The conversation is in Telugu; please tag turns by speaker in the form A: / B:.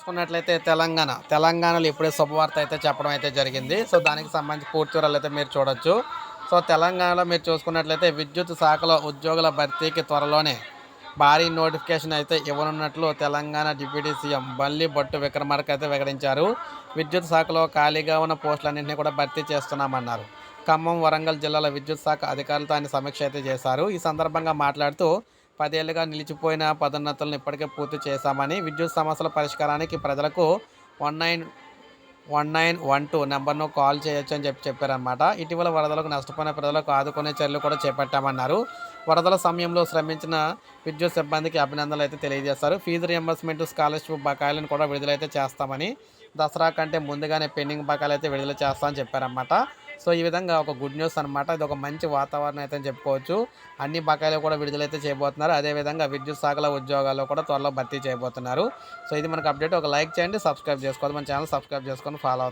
A: చూసుకున్నట్లయితే తెలంగాణ. తెలంగాణలో ఇప్పుడే శుభవార్త అయితే చెప్పడం అయితే జరిగింది. సో దానికి సంబంధించి పూర్తి వివరాలు అయితే మీరు చూడొచ్చు. సో తెలంగాణలో మీరు చూసుకున్నట్లయితే విద్యుత్ శాఖలో ఉద్యోగుల భర్తీకి త్వరలోనే భారీ నోటిఫికేషన్ అయితే ఇవ్వనున్నట్లు తెలంగాణ డిప్యూటీ సీఎం బల్లి బొట్టు విక్రమార్క అయితే వివరించారు విద్యుత్ శాఖలో ఖాళీగా ఉన్న పోస్టులన్నింటినీ కూడా భర్తీ చేస్తున్నామన్నారు. ఖమ్మం వరంగల్ జిల్లాల విద్యుత్ శాఖ అధికారులతో ఆయన సమీక్ష అయితే చేశారు. ఈ సందర్భంగా మాట్లాడుతూ పదేళ్ళుగా నిలిచిపోయిన పదోన్నతులను ఇప్పటికే పూర్తి చేశామని విద్యుత్ సమస్యల పరిష్కారానికి ప్రజలకు one nine one nine one two నెంబర్ను కాల్ చేయొచ్చు అని చెప్పి చెప్పారనమాట ఇటీవల వరదలకు నష్టపోయిన ప్రజలకు ఆదుకునే చర్యలు కూడా చేపట్టామన్నారు. వరదల సమయంలో శ్రమించిన విద్యుత్ సిబ్బందికి అభినందనలు అయితే తెలియజేస్తారు ఫీజు రియంబర్స్మెంట్ స్కాలర్షిప్ బకాయిలను కూడా విడుదలైతే చేస్తామని దసరా కంటే ముందుగానే పెండింగ్ బకాయిలు అయితే విడుదల చేస్తామని చెప్పారన్నమాట. సో ఈ విధంగా ఒక గుడ్ న్యూస్ అనమాట ఇది ఒక మంచి వాతావరణం అయితే చెప్పుకోవచ్చు. అన్ని బకాయిలు కూడా విడుదలైతే చేయబోతున్నారు. అదేవిధంగా విద్యుత్ శాఖల ఉద్యోగాల్లో కూడా త్వరలో భర్తీ చేయబోతున్నారు. సో ఇది మనకు అప్డేట్ ఒక లైక్ చేయండి సబ్స్క్రైబ్ చేసుకోవాలి మన ఛానల్ సబ్స్క్రైబ్ చేసుకొని ఫాలో